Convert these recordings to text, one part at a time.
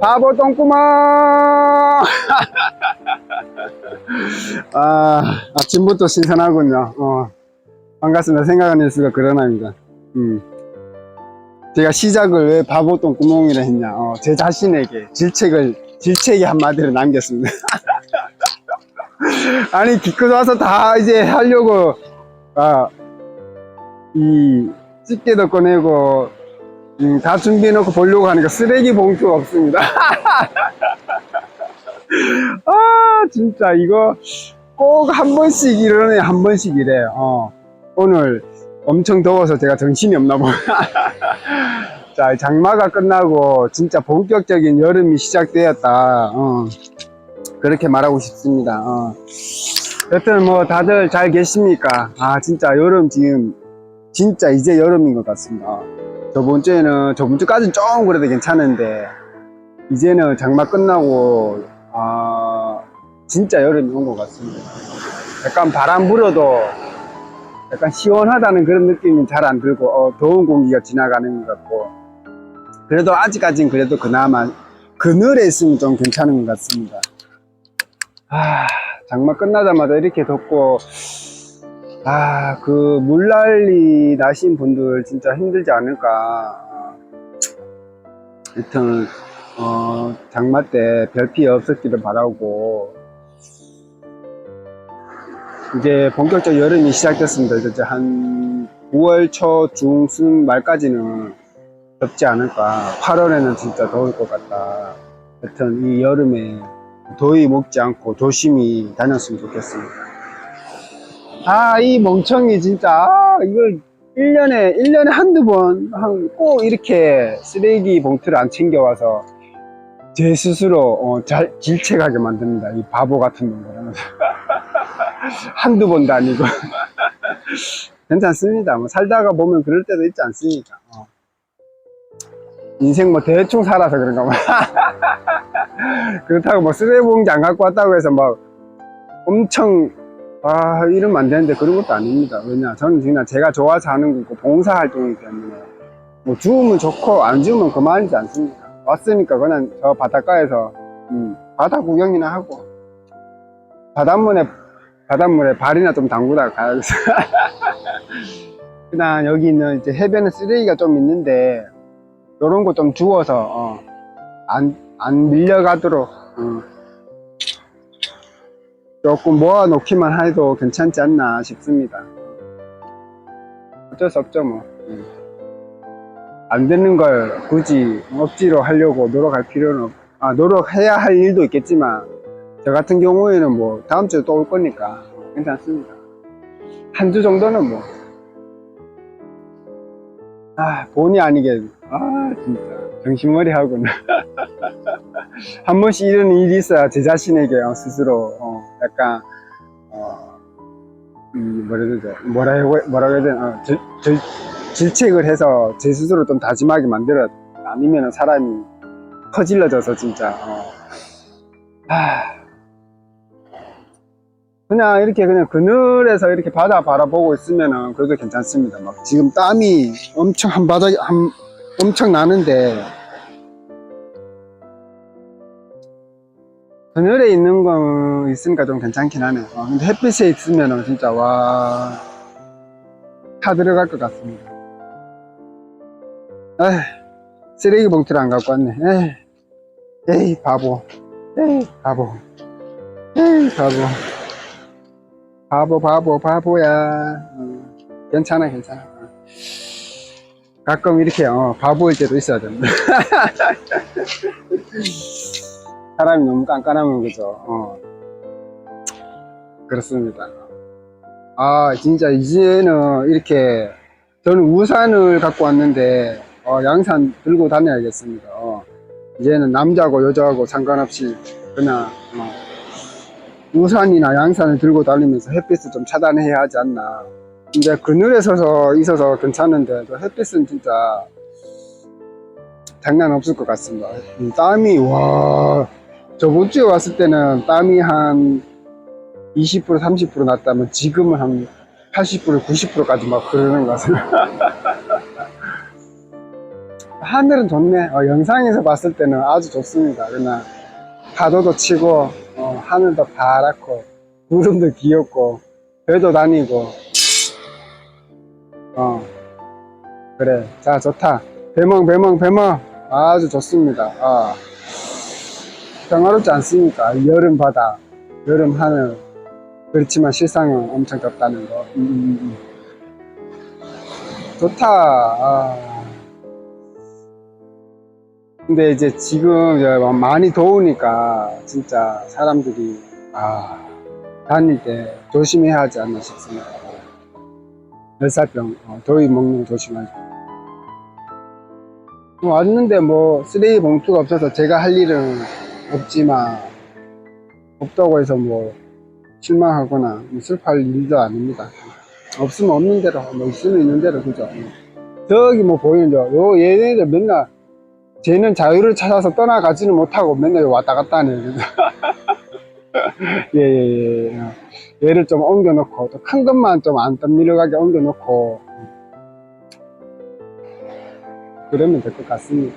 바보 똥구멍! 아, 아침부터 신선하군요. 어, 반갑습니다. 생각하는 수가 그러나입니다. 음. 제가 시작을 왜 바보 똥구멍이라 했냐. 어, 제 자신에게 질책을, 질책의 한마디를 남겼습니다. 아니, 기껏 와서 다 이제 하려고, 아, 이, 집게도 꺼내고, 음, 다 준비해놓고 보려고 하니까 쓰레기 봉투가 없습니다. 아, 진짜 이거 꼭 한 번씩 이러네, 한 번씩 이래. 어, 오늘 엄청 더워서 제가 정신이 없나 보다. 자, 장마가 끝나고 진짜 본격적인 여름이 시작되었다. 어, 그렇게 말하고 싶습니다. 어. 여튼 뭐 다들 잘 계십니까? 아, 진짜 여름 지금 진짜 이제 여름인 것 같습니다. 저번 주에는 저번 주까지는 조금 그래도 괜찮은데 이제는 장마 끝나고 아 진짜 여름이 온 것 같습니다. 약간 바람 불어도 약간 시원하다는 그런 느낌이 잘 안 들고 어, 더운 공기가 지나가는 것 같고 그래도 아직까지는 그래도 그나마 그늘에 있으면 좀 괜찮은 것 같습니다. 아 장마 끝나자마자 이렇게 덥고 아, 그 물난리 나신 분들 진짜 힘들지 않을까. 하여튼, 어, 장마 때 별 피해 없었기를 바라고, 이제 본격적 여름이 시작됐습니다. 이제 한 9월 초 중순 말까지는 덥지 않을까. 8월에는 진짜 더울 것 같다. 하여튼 이 여름에 더위 먹지 않고 조심히 다녔으면 좋겠습니다. 아, 이 멍청이 진짜, 아, 이걸 1년에, 1년에 한두 번, 한, 꼭 이렇게 쓰레기 봉투를 안 챙겨와서 제 스스로, 어, 잘, 질책하게 만듭니다. 이 바보 같은 놈들. 한두 번도 아니고. 괜찮습니다. 뭐, 살다가 보면 그럴 때도 있지 않습니까? 어. 인생 뭐 대충 살아서 그런가 봐. 그렇다고 뭐 쓰레기 봉지 안 갖고 왔다고 해서 막 엄청 아, 이러면 안 되는데 그런 것도 아닙니다. 왜냐, 저는 그냥 제가 좋아서 하는 거고 봉사 활동이기 때문에 뭐 주우면 좋고 안 주우면 그만이지 않습니까? 왔으니까 그냥 저 바닷가에서 음, 바다 구경이나 하고 바닷물에 바닷물에 발이나 좀 담그다가 가야겠어. 그냥 여기 있는 이제 해변에 쓰레기가 좀 있는데 이런 거 좀 주워서 어, 안, 안 밀려가도록 어, 조금 모아놓기만 해도 괜찮지 않나 싶습니다. 어쩔 수 없죠, 뭐. 음. 안 되는 걸 굳이 억지로 하려고 노력할 필요는 없, 아, 노력해야 할 일도 있겠지만, 저 같은 경우에는 뭐, 다음 주에 또 올 거니까 괜찮습니다. 한 주 정도는 뭐, 아, 본의 아니게, 아, 진짜, 정신머리 하고는. 한 번씩 이런 일이 있어야 제 자신에게 어, 스스로 어, 약간 어, 음, 뭐라 해야 되죠? 뭐라 해 뭐라고 해야 되나? 어, 질, 질, 질책을 해서 제 스스로 좀 다짐하게 만들어 아니면 사람이 퍼질러져서 진짜 어. 하... 그냥 이렇게 그냥 그늘에서 이렇게 바다 바라보고 있으면은 그래도 괜찮습니다. 막 지금 땀이 엄청 한 바닥 한 엄청 나는데 그늘에 있는 거 있으니까 좀 괜찮긴 하네. 어, 근데 햇빛에 있으면은 진짜 와, 타 들어갈 것 같습니다. 에이, 쓰레기 봉투를 안 갖고 왔네. 에이, 에이, 바보. 에이, 바보. 에이, 바보. 바보, 바보, 바보야. 어, 괜찮아, 괜찮아. 어. 가끔 이렇게, 어, 바보일 때도 있어야 됩니다. 사람이 너무 깐깐하면 그죠. 어. 그렇습니다. 아 진짜 이제는 이렇게 저는 우산을 갖고 왔는데 어, 양산 들고 다녀야겠습니다. 어. 이제는 남자고 여자하고 상관없이 그냥 어, 우산이나 양산을 들고 다니면서 햇빛을 좀 차단해야 하지 않나. 근데 그늘에 서서 있어서 괜찮은데 저 햇빛은 진짜 장난 없을 것 같습니다. 음, 땀이 와 저번 주에 왔을 때는 땀이 한 20% 30% 났다면 지금은 한 80% 90%까지 막 흐르는 것 같아요. 아, 하늘은 좋네. 어, 영상에서 봤을 때는 아주 좋습니다. 그냥 파도도 치고, 어, 하늘도 파랗고, 구름도 귀엽고, 별도 다니고, 어, 그래. 자, 좋다. 배멍, 배멍, 배멍. 아주 좋습니다. 아, 평화롭지 않습니까? 여름 바다, 여름 하늘. 그렇지만 실상은 엄청 덥다는 거. 음, 음, 음. 좋다. 아. 근데 이제 지금 많이 더우니까 진짜 사람들이 아 다닐 때 조심해야 하지 않나 싶습니다. 열사병, 어, 더위 먹는 거 조심하죠. 왔는데 뭐 쓰레기 봉투가 없어서 제가 할 일은 없지만 없다고 해서 뭐 실망하거나 뭐 슬퍼할 일도 아닙니다. 없으면 없는 대로, 뭐 있으면 있는 대로 그죠. 저기 뭐 보이는 저, 요 얘네들 맨날 쟤는 자유를 찾아서 떠나가지는 못하고 맨날 왔다 갔다 하네. 예, 예, 예. 얘를 좀 옮겨놓고, 또 큰 것만 좀 안 떠밀어가게 옮겨놓고, 그러면 될 것 같습니다.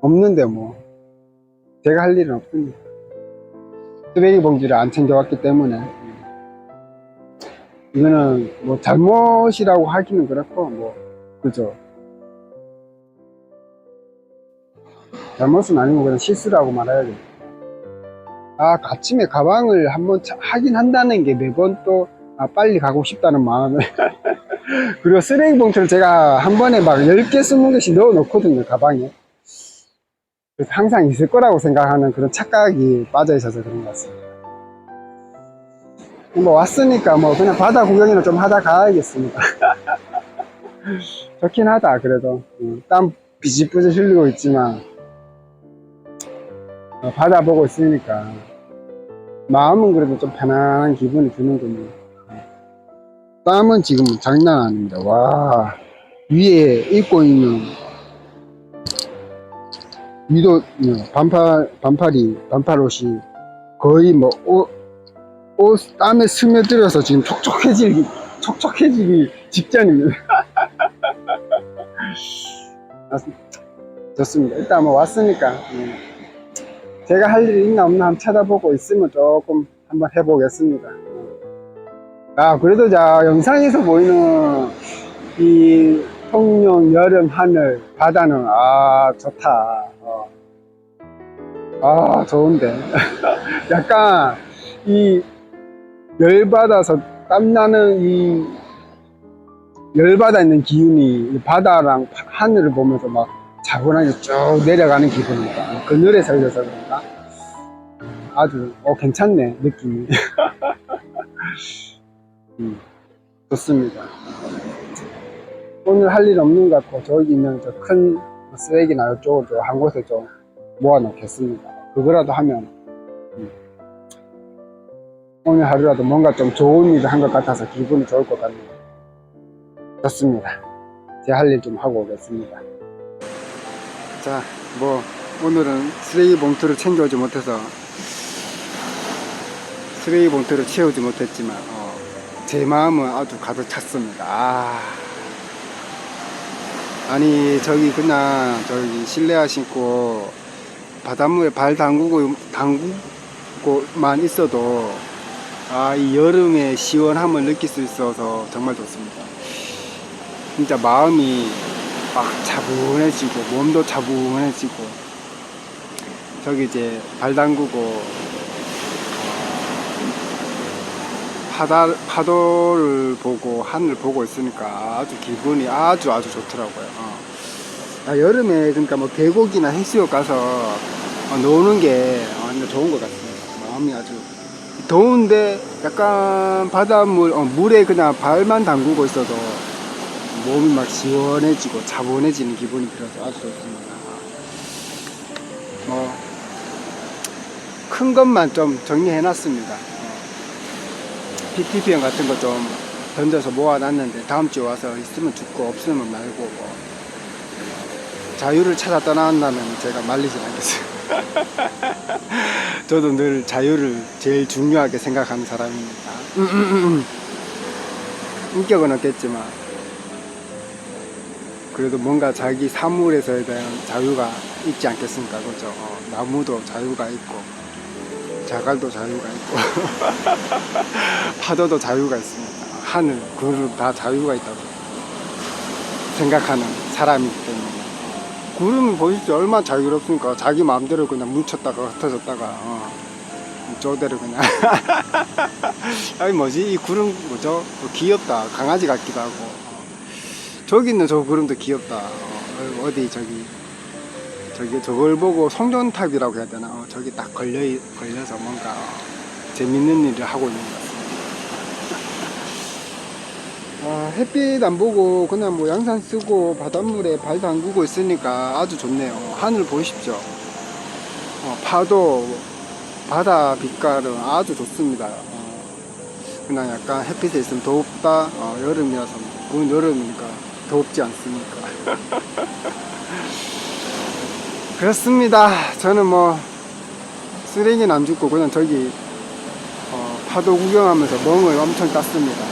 없는데 뭐, 제가 할 일은 없습니다. 쓰레기 봉지를 안 챙겨왔기 때문에, 이거는 뭐 잘못이라고 하기는 그렇고, 뭐, 그죠. 잘못은 아니고 그냥 실수라고 말해야죠. 아, 아침에 가방을 한번 차- 하긴 한다는 게 매번 또, 아, 빨리 가고 싶다는 마음에. 그리고 쓰레기 봉투를 제가 한 번에 막 10개, 20개씩 넣어 놓거든요, 가방에. 항상 있을 거라고 생각하는 그런 착각이 빠져 있어서 그런 것 같습니다. 뭐 왔으니까 뭐 그냥 바다 구경이나 좀 하다 가야겠습니다. 좋긴 하다, 그래도. 음, 땀 비집비집 흘리고 있지만, 어, 바다 보고 있으니까 마음은 그래도 좀 편안한 기분이 드는군요. 땀은 지금 장난 아닙니다. 와 위에 입고 있는 위도 어, 반팔 반팔이 반팔 옷이 거의 뭐 옷, 옷 땀에 스며들어서 지금 촉촉해지기 촉촉해지기 직전입니다. 아, 좋습니다. 일단 뭐 왔으니까. 음. 제가 할 일이 있나 없나 한번 찾아보고 있으면 조금 한번 해보겠습니다. 아, 그래도 자, 영상에서 보이는 이 통영 여름 하늘, 바다는, 아, 좋다. 어. 아, 좋은데. 약간, 이, 열받아서 땀나는 이, 열받아 있는 기운이 이 바다랑 하늘을 보면서 막 차분하게 쭉 내려가는 기분입니다. 그늘에 서 있어서 그런가? 아주, 어, 괜찮네, 느낌이. 음, 좋습니다. 오늘 할 일 없는 것 같고, 저기 있는 저 큰 쓰레기나 이쪽을 좀한 곳에 좀 모아 놓겠습니다. 그거라도 하면, 음, 오늘 하루라도 뭔가 좀 좋은 일을 한 것 같아서 기분이 좋을 것 같네요. 좋습니다. 제 할 일 좀 하고 오겠습니다. 자, 뭐 오늘은 쓰레기 봉투를 챙겨오지 못해서 쓰레기 봉투를 채우지 못했지만 어, 제 마음은 아주 가득 찼습니다. 아. 아니 저기 그냥 저기 실내화 신고 바닷물에 발 담그고 담그고만 있어도 아 이 여름의 시원함을 느낄 수 있어서 정말 좋습니다. 진짜 마음이 막 차분해지고 몸도 차분해지고 저기 이제 발 담그고 어, 바다 파도를 보고 하늘 보고 있으니까 아주 기분이 아주 아주 좋더라고요. 어. 아, 여름에 그러니까 뭐 계곡이나 해수욕 가서 어, 노는 게 어, 진짜 좋은 것 같습니다. 마음이 아주 더운데 약간 바닷물 어, 물에 그냥 발만 담그고 있어도 몸이 막 시원해지고 차분해지는 기분이 들어서 아주 좋습니다. 뭐, 큰 것만 좀 정리해놨습니다. PTPM 같은 거 좀 던져서 모아놨는데 다음 주에 와서 있으면 죽고 없으면 말고 뭐 자유를 찾아 떠난다면 제가 말리진 않겠어요. 저도 늘 자유를 제일 중요하게 생각하는 사람입니다. 인격은 없겠지만 그래도 뭔가 자기 사물에서에 대한 자유가 있지 않겠습니까? 그죠? 어, 나무도 자유가 있고, 자갈도 자유가 있고, 파도도 자유가 있습니다. 하늘, 구름 다 자유가 있다고 생각하는 사람이기 때문에. 구름을 보십시오. 얼마나 자유롭습니까? 자기 마음대로 그냥 뭉쳤다가 흩어졌다가, 어, 저대로 그냥. 아니, 뭐지? 이 구름, 뭐죠? 뭐 귀엽다. 강아지 같기도 하고. 저기 있는 저 구름도 귀엽다. 어, 어디 저기 저기 저걸 보고 성전탑이라고 해야 되나? 어, 저기 딱 걸려 걸려서 뭔가 어, 재밌는 일을 하고 있는 것 같습니다. 아, 햇빛 안 보고 그냥 뭐 양산 쓰고 바닷물에 발 담그고 있으니까 아주 좋네요. 하늘 보십시오. 어, 파도 바다 빛깔은 아주 좋습니다. 어, 그냥 약간 햇빛에 있으면 덥다. 어, 여름이라서 곧 여름이니까 덥지 않습니까? 그렇습니다. 저는 뭐 쓰레기는 안 줍고 그냥 저기 어, 파도 구경하면서 멍을 엄청 땄습니다.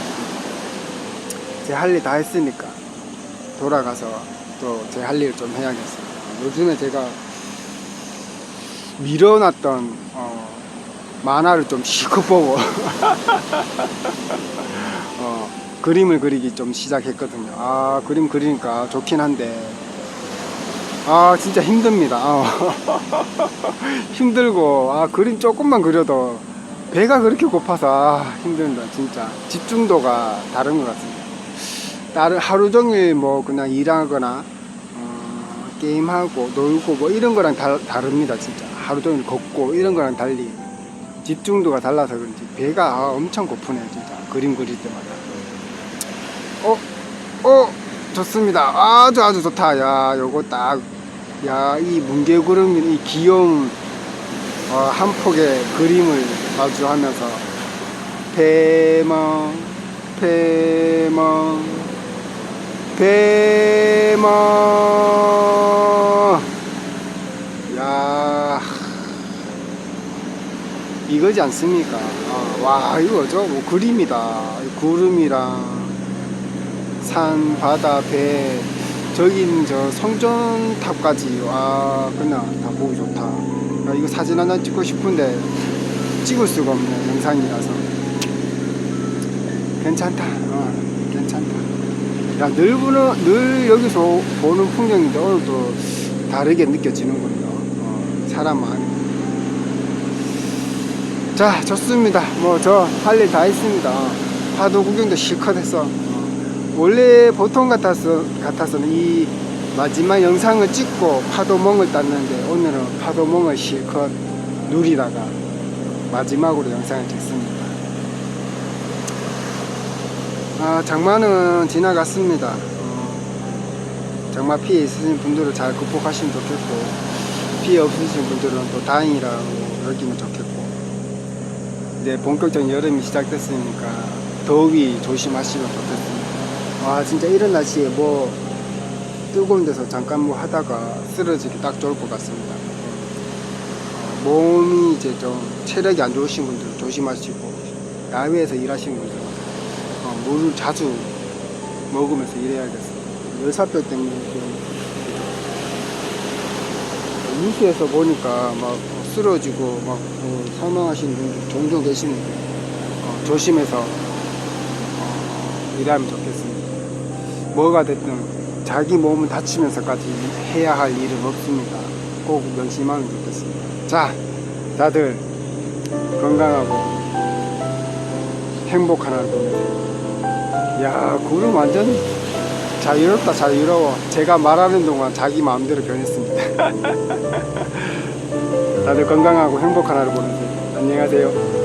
제 할 일 다 했으니까 돌아가서 또 제 할일좀 해야겠어요. 요즘에 제가 밀어놨던 어, 만화를 좀 실컷 보고 어, 그림을 그리기 좀 시작했거든요. 아, 그림 그리니까 좋긴 한데, 아, 진짜 힘듭니다. 어. 힘들고, 아, 그림 조금만 그려도 배가 그렇게 고파서, 아, 힘듭니다. 진짜. 집중도가 다른 것 같습니다. 다른, 하루 종일 뭐 그냥 일하거나, 어, 게임하고, 놀고, 뭐 이런 거랑 다, 다릅니다. 진짜. 하루 종일 걷고, 이런 거랑 달리. 집중도가 달라서 그런지 배가 아, 엄청 고프네요. 진짜. 그림 그릴 때마다. 어, 어, 좋습니다. 아주 아주 좋다. 야, 요거 딱, 야, 이 뭉게구름, 이 귀여운, 어, 한 폭의 그림을 마주하면서, 배멍, 배멍, 배멍, 야, 이거지 않습니까? 아, 와, 이거죠? 뭐 그림이다. 이 구름이랑, 산, 바다, 배, 있는 저 성전탑까지 와 그냥 다 보기 좋다. 야, 이거 사진 하나 찍고 싶은데 찍을 수가 없네 영상이라서. 괜찮다. 어. 야, 늘 보는 늘 여기서 보는 풍경인데 오늘도 다르게 느껴지는군요. 어, 사람 마음이. 자, 좋습니다. 뭐 저 할 일 다 했습니다. 파도 구경도 실컷 했어. 원래 보통 같아서, 같아서는 이 마지막 영상을 찍고 파도멍을 땄는데 오늘은 파도멍을 실컷 누리다가 마지막으로 영상을 찍습니다. 아, 장마는 지나갔습니다. 어, 장마 피해 있으신 분들은 잘 극복하시면 좋겠고 피해 없으신 분들은 또 다행이라고 여기면 좋겠고 이제 본격적인 여름이 시작됐으니까 더위 조심하시면 좋겠습니다. 와 진짜 이런 날씨에 뭐 뜨거운 데서 잠깐 뭐 하다가 쓰러지기 딱 좋을 것 같습니다. 어, 몸이 이제 좀 체력이 안 좋으신 분들은 조심하시고 야외에서 일하시는 분들은 어, 물을 자주 먹으면서 일해야겠어요. 열사병 때문에 좀 뉴스에서 보니까 막 쓰러지고 막 어, 사망하시는 분들 종종 계시는데 어, 조심해서 어, 일하면 좋겠습니다. 뭐가 됐든 자기 몸을 다치면서까지 해야 할 일은 없습니다. 꼭 명심하면 좋겠습니다. 자, 다들 건강하고 행복한 하루 보내세요. 야, 구름 완전 자유롭다, 자유로워. 제가 말하는 동안 자기 마음대로 변했습니다. 다들 건강하고 행복한 하루 보내세요. 안녕하세요.